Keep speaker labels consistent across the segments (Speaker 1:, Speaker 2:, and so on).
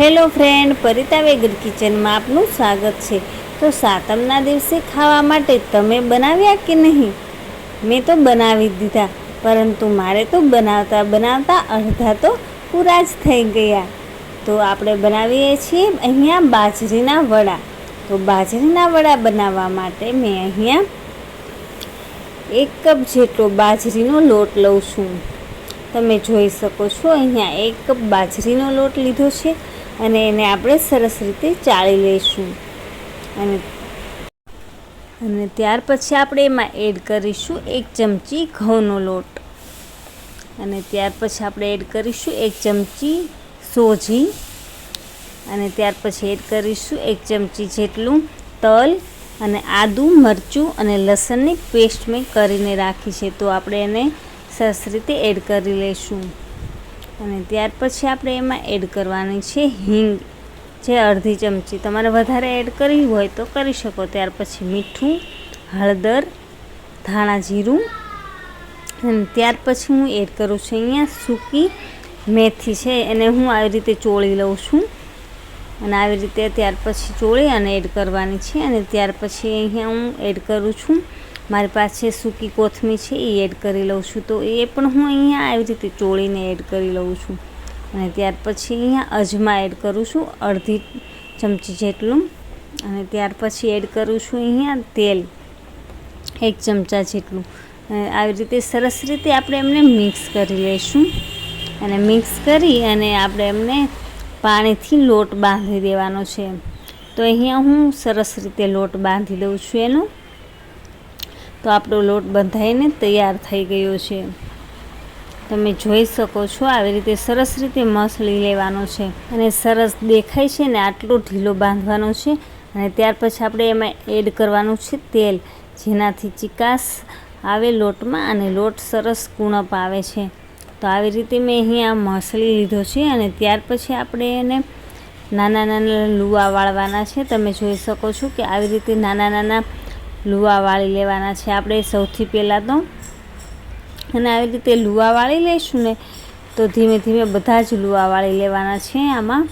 Speaker 1: Hello friend, પરિતા વેગર કિચનમાં આપનું સ્વાગત છે. તો સાતમના દિવસે ખાવા માટે તમે બનાવ્યા કે નહીં? મેં તો બનાવી દીધા, પરંતુ મારે તો બનાવતા બનાવતા અડધા તો પૂરા જ થઈ ગયા. તો આપણે બનાવીએ છીએ અહીંયા બાજરીના વડા. તો બાજરીના વડા બનાવવા માટે મેં અહીંયા એક કપ જેટલો બાજરીનો લોટ લઉં છું. તમે જોઈ શકો છો, અહીંયા એક કપ બાજરીનો લોટ લીધો છે. અને એને આપણે સરસ રીતે ચાળી લઈશું. અને અને ત્યાર પછી આપણે એમાં એડ કરીશું એક ચમચી ઘઉંનો લોટ. અને ત્યાર પછી આપણે એડ કરીશું એક ચમચી સોજી. અને ત્યાર પછી એડ કરીશું એક ચમચી જેટલું તલ અને આદું, મરચું અને લસણની પેસ્ટ મેં કરીને રાખી છે. તો આપણે એને સરસ રીતે એડ કરી લઈશું. અને ત્યાર પછી આપણે એમાં એડ કરવાની છે હિંગ. જે અડધી ચમચી. તમારે વધારે એડ કરવી હોય તો કરી શકો. ત્યાર પછી મીઠું, હળદર, ધાણા જીરું. અને ત્યાર પછી હું એડ કરું છું અહીંયા સૂકી મેથી છે. એને હું આવી રીતે ચોળી લઉં છું. અને આવી રીતે ત્યાર પછી ચોળી અને એડ કરવાની છે. અને ત્યાર પછી અહીંયા હું એડ કરું છું મારી પાસે સૂકી કોથમી છે, એ એડ કરી લઉં છું. તો એ પણ હું અહીંયા આવી રીતે ચોળીને એડ કરી લઉં છું. અને ત્યાર પછી અહીંયા અજમા એડ કરું છું, અડધી ચમચી જેટલું. અને ત્યાર પછી એડ કરું છું અહીંયા તેલ, એક ચમચા જેટલું. આવી રીતે સરસ રીતે આપણે એમને મિક્સ કરી લઈશું. અને મિક્સ કરી અને આપણે એમને પાણીથી લોટ બાંધી દેવાનો છે. તો અહીંયા હું સરસ રીતે લોટ બાંધી દઉં છું એનો. તો આપણો લોટ બંધાઈને તૈયાર થઈ ગયો છે. તમે જોઈ શકો છો આવી રીતે સરસ રીતે મસળી લેવાનો છે અને સરસ દેખાય છે ને આટલો ઢીલો બાંધવાનો છે અને ત્યાર પછી આપણે એમાં એડ કરવાનું છે તેલ, જેનાથી ચિકાસ આવે લોટમાં અને લોટ સરસ કૂણપ આવે છે. તો આવી રીતે મેં અહીંયા મસળી લીધો છે અને ત્યાર પછી આપણે એને નાના નાના લુવા વાળવાના છે. તમે જોઈ શકો છો કે આવી રીતે નાના નાના લુવા વાળી લેવાના છે આપણે સૌથી પહેલાં તો. અને આવી રીતે લુવા વાળી લઈશું ને તો ધીમે ધીમે બધા જ લુવા વાળી લેવાના છે આમાં.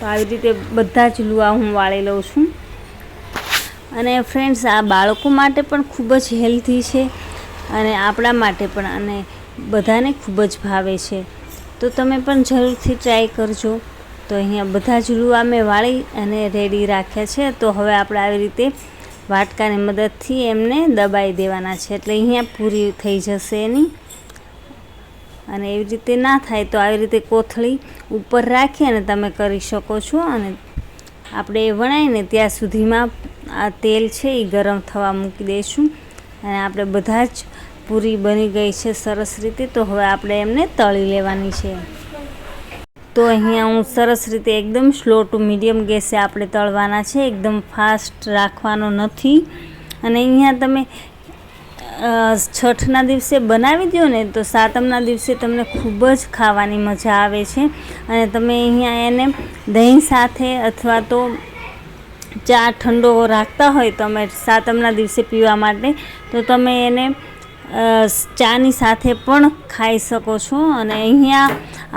Speaker 1: તો આવી રીતે બધા જ લુવા હું વાળી લઉં છું. અને ફ્રેન્ડ્સ, આ બાળકો માટે પણ ખૂબ જ હેલ્ધી છે અને આપણા માટે પણ અને બધાને ખૂબ જ ભાવે છે. તો તમે પણ જરૂરથી ટ્રાય કરજો. તો અહીંયા બધા જ લુવા મેં વાળી અને રેડી રાખ્યા છે. તો હવે આપણે આવી રીતે વાટકાની મદદથી એમને દબાઈ દેવાના છે. એટલે અહીંયા પૂરી થઈ જશે એની. અને એવી રીતે ના થાય તો આવી રીતે કોથળી ઉપર રાખી અને તમે કરી શકો છો. અને આપણે એ વણાઈને ત્યાં સુધીમાં આ તેલ છે એ ગરમ થવા મૂકી દઈશું. અને આપણે બધા જ પૂરી બની ગઈ છે સરસ રીતે. તો હવે આપણે એમને તળી લેવાની છે. તો અહીંયા હું સરસ રીતે એકદમ સ્લો ટુ મીડિયમ ગેસે આપણે તળવાના છે. એકદમ ફાસ્ટ રાખવાનો નથી. અને અહીંયા તમે છઠના દિવસે બનાવી દો ને, તો સાતમના દિવસે તમને ખૂબ જ ખાવાની મજા આવે છે. અને તમે અહીંયા એને દહીં સાથે અથવા તો ચા ઠંડો રાખતા હોય તમે સાતમના દિવસે પીવા માટે, તો તમે એને ચાની સાથે પણ ખાઈ શકો છો. અને અહીંયા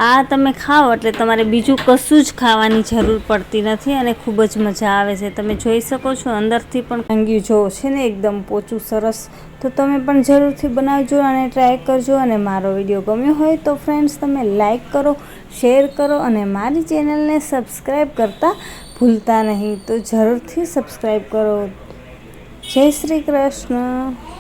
Speaker 1: આ તમે ખાઓ એટલે તમારે બીજું કશું જ ખાવાની જરૂર પડતી નથી અને ખૂબ જ મજા આવે છે. તમે જોઈ શકો છો અંદરથી પણ ભાંગ્યું જો છે ને એકદમ પોચું, સરસ. તો તમે પણ જરૂરથી બનાવજો અને ટ્રાય કરજો. અને મારો વીડિયો ગમ્યો હોય તો ફ્રેન્ડ્સ તમે લાઈક કરો, શેર કરો અને મારી ચેનલને સબસ્ક્રાઈબ કરતાં ભૂલતા નહીં. તો જરૂરથી સબસ્ક્રાઈબ કરો. જય શ્રી કૃષ્ણ.